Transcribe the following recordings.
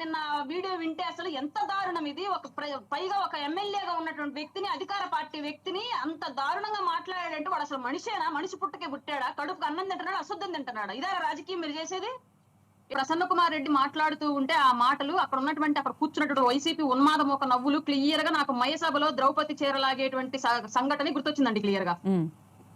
నిన్న వీడియో వింటే అసలు ఎంత దారుణం ఇది? ఒక పైగా ఒక ఎమ్మెల్యేగా ఉన్నటువంటి వ్యక్తిని అధికార పార్టీ వ్యక్తిని అంత దారుణంగా మాట్లాడాడంటే వాడు అసలు మనిషేనా? మనిషి పుట్టకే పుట్టాడా? కడుపుకి అన్నం తింటున్నాడు? అశుద్ధం తింటున్నాడు? ఇదే రాజకీయం మీరు చేసేది? ప్రసన్న కుమార్ రెడ్డి మాట్లాడుతూ ఉంటే ఆ మాటలు అక్కడ ఉన్నటువంటి అక్కడ కూర్చున్నటువంటి వైసీపీ ఉన్మాదం ఒక నవ్వులు క్లియర్గా నాకు మయ సభలో ద్రౌపది చీరలాగేటువంటి సంఘటన గుర్తొచ్చిందండి క్లియర్గా.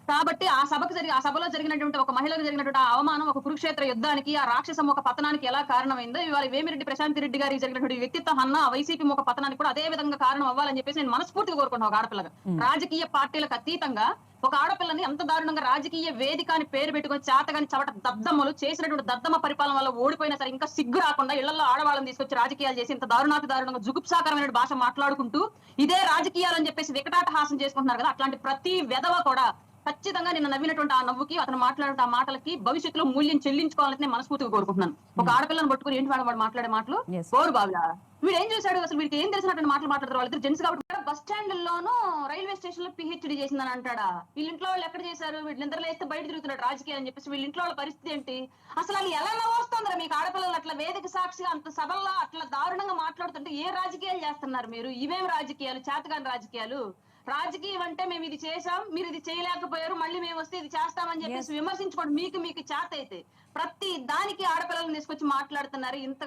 కాబట్టి ఆ సభకు జరిగి ఆ సభలో జరిగినటువంటి ఒక మహిళకు జరిగినటువంటి ఆ అవమానం ఒక కురుక్షేత్ర యుద్ధానికి ఆ రాక్షస ఒక పతనానికి ఎలా కారణమైందో ఇవాళ వేమిరెడ్డి ప్రశాంత్ రెడ్డి గారికి జరిగినటువంటి వ్యక్తిత్వ హన్న ఆ వైసీపీ ఒక పతనానికి కూడా అదే విధంగా కారణం అవ్వాలని చెప్పేసి నేను మనస్ఫూర్తిగా కోరుకుంటున్నాను ఒక ఆడపిల్లగా. రాజకీయ పార్టీలకు అతీతంగా ఒక ఆడపిల్లని ఎంత దారుణంగా రాజకీయ వేదిక అని పేరు పెట్టుకొని చేతగాని చవట దద్దమ్మలు చేసినటువంటి దద్దమ్మ పరిపాలన వల్ల ఓడిపోయినా సరే ఇంకా సిగ్గు రాకుండా ఇళ్ళలో ఆడవాళ్ళని తీసుకొచ్చి రాజకీయాలు చేసి ఇంత దారుణాతి దారుణంగా జుగుప్సాకరమైన భాష మాట్లాడుకుంటూ ఇదే రాజకీయాలని చెప్పేసి వికటాటహాసం చేసుకుంటున్నారు కదా అట్లాంటి ప్రతి వెధవ కూడా ఖచ్చితంగా నిన్న నవ్వినటువంటి ఆ నవ్వుకి అతను మాట్లాడిన ఆ మాటలకి భవిష్యత్తులో మూల్యం చెల్లించుకోవాలని మనస్ఫూర్తిగా కోరుకుంటున్నాను. ఒక ఆడపిల్లని పట్టుకుని ఏంటి వాడు వాడు మాట్లాడే మాటలు. కోరు బాబులా వీడు ఏం చేశాడు? అసలు వీడికి ఏం తెలిసినటువంటి మాటలు మాట్లాడతారు? వాళ్ళిద్దరు జెంట్స్ కాబట్టి బస్ స్టాండ్ లోను రైల్వే స్టేషన్లో పిహెచ్డి చేసిందని అంటాడా? వీళ్ళ ఇంట్లో వాళ్ళు ఎక్కడ చేశారు? వీళ్ళు నిద్ర లేస్తే బయట తిరుగుతున్నాడు రాజకీయాలు అని చెప్పేసి వీళ్ళ ఇంట్లో వాళ్ళ పరిస్థితి ఏంటి? అసలు అది ఎలా నవ్వొస్తుందిరా మీకు ఆడపిల్లలు అట్లా వేదిక సాక్షిగా అంత సభల్లో అట్లా దారుణంగా మాట్లాడుతుంటే ఏ రాజకీయాలు చేస్తున్నారు మీరు? ఇవేం రాజకీయాలు? చేతగాని రాజకీయాలు? రాజకీయం అంటే మేము ఇది చేసాం మీరు ఇది చేయలేకపోయారు మళ్ళీ మేము వస్తే ఇది చేస్తామని చెప్పేసి విమర్శించుకోండి మీకు మీకు చేత అయితే ప్రతి దానికి ఆడపిల్లలను తీసుకొచ్చి మాట్లాడుతున్నారు ఇంతగా